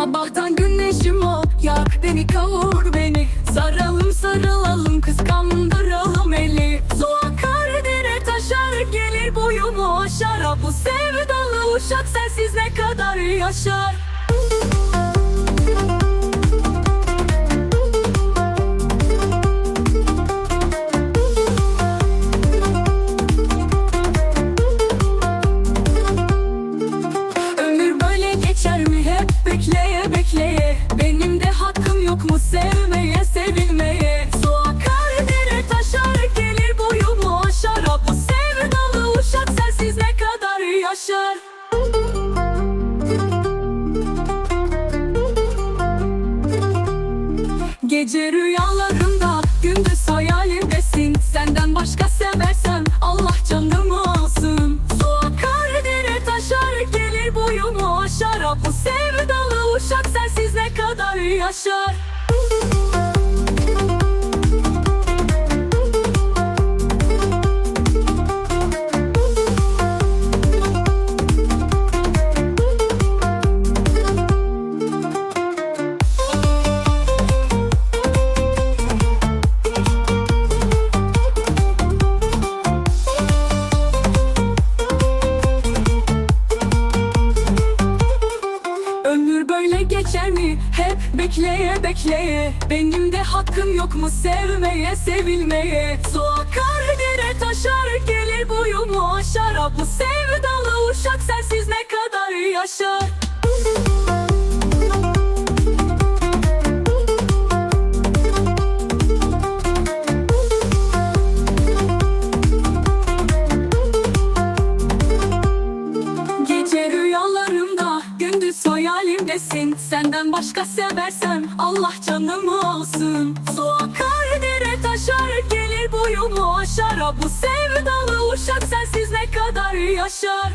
Sabahtan güneşim o. Yak beni kavur beni. Saralım sarılalım kıskandıralım eli. Su akar dere taşar Gelir boyumu aşar. Bu sevdalı uşak sensiz ne kadar yaşar? Gece rüyalarımda gündüz hayalimdesin Senden başka seversem Allah canımı alsın. Su akar dere taşar gelir boyumu aşar. Bu sevdalı uşak sensiz ne kadar yaşar bekleye bekleye. Benim de hakkım yok mu sevmeye sevilmeye? Su akar dere taşar gelir boyumu aşar? Bu sevdalı uşak sensiz ne kadar yaşar hayalimdesin Senden başka seversem Allah canımı alsın. Su akar dere taşar gelir boyumu aşar. Bu sevdalı uşak sensiz ne kadar yaşar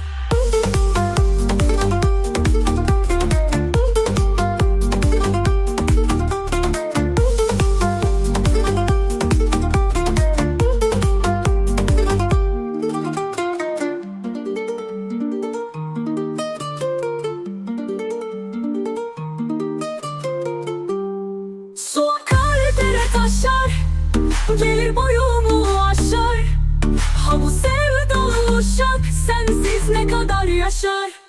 Gelir boyumu aşar. Ha bu sevdalı uşak Sensiz ne kadar yaşar